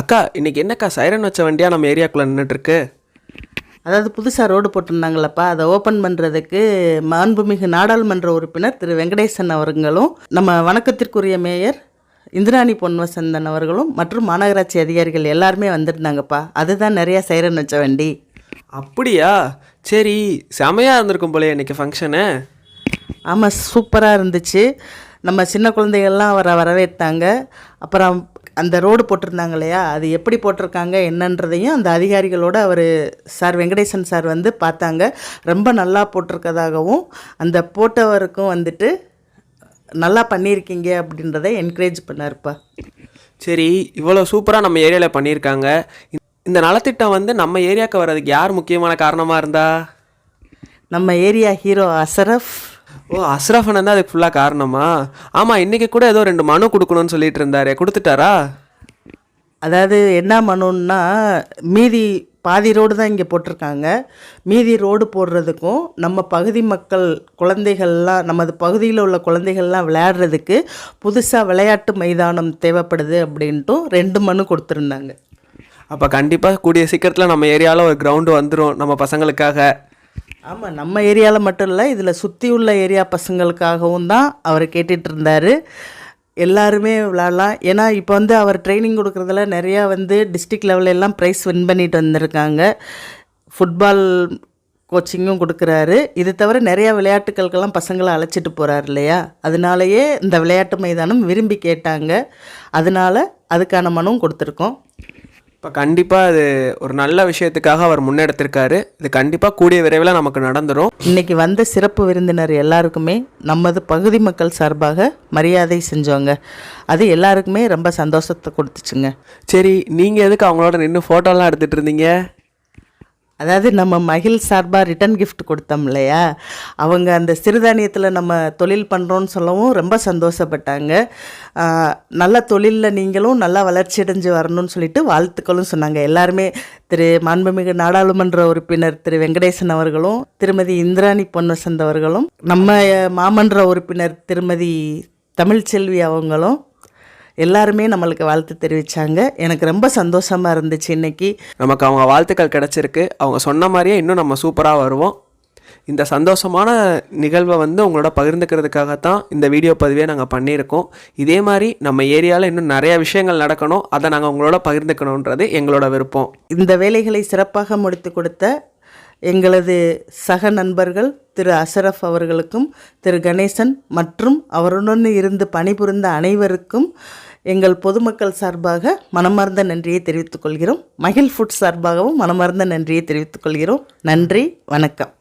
அக்கா இன்னைக்கு என்னக்கா சைரன் வச்ச வண்டியா நம்ம ஏரியாக்குள்ளே நின்றுட்டுருக்கு அதாவது புதுசாக ரோடு போட்டிருந்தாங்களப்பா அதை ஓப்பன் பண்ணுறதுக்கு மாண்புமிகு நாடாளுமன்ற உறுப்பினர் திரு வெங்கடேசன் அவர்களும் நம்ம வணக்கத்திற்குரிய மேயர் இந்திராணி பொன்வசந்தன் அவர்களும் மற்றும் மாநகராட்சி அதிகாரிகள் எல்லாருமே வந்திருந்தாங்கப்பா. அதுதான் நிறையா சைரன் வச்ச வண்டி. அப்படியா? சரி செமையாக இருந்திருக்கும் போலயே இன்னைக்கு ஃபங்க்ஷனு ஆமாம் சூப்பராக இருந்துச்சு. நம்ம சின்ன குழந்தைகள்லாம் அவரை வரவேற்றாங்க. அப்புறம் அந்த ரோடு போட்டிருந்தாங்க இல்லையா அது எப்படி போட்டிருக்காங்க? என்னன்றதையும் அந்த அதிகாரிகளோட அவர் சார் வெங்கடேசன் சார் வந்து பார்த்தாங்க. ரொம்ப நல்லா போட்டிருக்கதாகவும் அந்த போட்டவருக்கும் வந்துட்டு நல்லா பண்ணியிருக்கீங்க அப்படின்றத என்கரேஜ் பண்ணாருப்பா. சரி இவ்வளோ சூப்பராக நம்ம ஏரியாவில் பண்ணியிருக்காங்க. இந்த- நலத்திட்டம் வந்து நம்ம ஏரியாவுக்கு வர்றதுக்கு யார் முக்கியமான காரணமாக இருந்தா? நம்ம ஏரியா ஹீரோ அசரஃப். ஓ அஸ்ரஃபன் தான் அதுக்கு ஃபுல்லாக காரணமா? ஆமாம் இன்றைக்கி கூட ஏதோ ரெண்டு மனு கொடுக்கணும்னு சொல்லிட்டு இருந்தாரே கொடுத்துட்டாரா? அதாவது என்ன மனுன்னா மீதி பாதி ரோடு தான் இங்கே போட்டிருக்காங்க. மீதி ரோடு போடுறதுக்கும் நம்ம பகுதி மக்கள் குழந்தைகள்லாம் நமது பகுதியில் உள்ள குழந்தைகள்லாம் விளையாடுறதுக்கு புதுசாக விளையாட்டு மைதானம் தேவைப்படுது அப்படின்ட்டும் ரெண்டு மனு கொடுத்துருந்தாங்க. அப்போ கண்டிப்பாக கூடிய சீக்கிரத்தில் நம்ம ஏரியாவில் ஒரு கிரவுண்டு வந்துடும் நம்ம பசங்களுக்காக. ஆமாம் நம்ம ஏரியாவில் மட்டும் இல்லை இதில் சுற்றி உள்ள ஏரியா பசங்களுக்காகவும் தான் அவர் கேட்டுட்டு இருந்தார். எல்லாருமே விளாட்லாம். ஏன்னா இப்போ வந்து அவர் ட்ரைனிங் கொடுக்குறதுல நிறையா வந்து டிஸ்ட்ரிக் லெவலெல்லாம் ப்ரைஸ் வின் பண்ணிட்டு வந்திருக்காங்க. ஃபுட்பால் கோச்சிங்கும் கொடுக்குறாரு. இது தவிர நிறையா விளையாட்டுகளுக்கெல்லாம் பசங்களை அழைச்சிட்டு போகிறார் இல்லையா? அதனாலயே இந்த விளையாட்டு மைதானம் விரும்பி கேட்டாங்க. அதனால அதுக்கான மனுவும் கொடுத்துருக்கோம். இப்போ கண்டிப்பாக அது ஒரு நல்ல விஷயத்துக்காக அவர் முன்னெடுத்திருக்காரு. இது கண்டிப்பாக கூடிய விரைவில் நமக்கு நடந்துடும் இன்னைக்கு வந்த சிறப்பு விருந்தினர் எல்லாருக்குமே நமது பகுதி மக்கள் சார்பாக மரியாதை செஞ்சோங்க அது எல்லாருக்குமே ரொம்ப சந்தோஷத்தை கொடுத்துச்சுங்க. சரி நீங்கள் எதுக்கு அவங்களோட நின்று ஃபோட்டோலாம் எடுத்துகிட்டு இருந்தீங்க? அதாவது நம்ம மகிழ் சார்பாக ரிட்டன் கிஃப்ட் கொடுத்தோம் இல்லையா? அவங்க அந்த சிறுதானியத்தில் நம்ம தொழில் பண்ணுறோன்னு சொல்லவும் ரொம்ப சந்தோஷப்பட்டாங்க. நல்ல தொழிலில் நீங்களும் நல்லா வளர்ச்சி அடைஞ்சு வரணும்னு சொல்லிட்டு வாழ்த்துக்களும் சொன்னாங்க. எல்லாருமே திரு மாண்புமிகு நாடாளுமன்ற உறுப்பினர் திரு வெங்கடேசன் அவர்களும் திருமதி இந்திராணி பொன்வசந்த் அவர்களும் நம்ம மாமன்ற உறுப்பினர் திருமதி தமிழ்ச்செல்வி அவங்களும் எல்லாருமே நம்மளுக்கு வாழ்த்து தெரிவித்தாங்க எனக்கு ரொம்ப சந்தோஷமாக இருந்துச்சு இன்னைக்கு. நமக்கு அவங்க வாழ்த்துக்கள் கிடச்சிருக்கு. அவங்க சொன்ன மாதிரியே இன்னும் நம்ம சூப்பராக வருவோம். இந்த சந்தோஷமான நிகழ்வை வந்து உங்களோட பகிர்ந்துக்கிறதுக்காகத்தான் இந்த வீடியோ பதிவே நாங்கள் பண்ணியிருக்கோம். இதே மாதிரி நம்ம ஏரியாவில் இன்னும் நிறைய விஷயங்கள் நடக்கணும். அதை நாங்கள் உங்களோட பகிர்ந்துக்கணுன்றது எங்களோட விருப்பம். இந்த வேலைகளை சிறப்பாக முடித்து கொடுத்த எங்களது சக நண்பர்கள் திரு அசரஃப் அவர்களுக்கும் திரு கணேசன் மற்றும் அவருடன் இருந்து பணிபுரிந்த அனைவருக்கும் எங்கள் பொதுமக்கள் சார்பாக மனமார்ந்த நன்றியை தெரிவித்துக் கொள்கிறோம். மகிழ் ஃபுட் சார்பாகவும் மனமார்ந்த நன்றியை தெரிவித்துக் கொள்கிறோம். நன்றி வணக்கம்.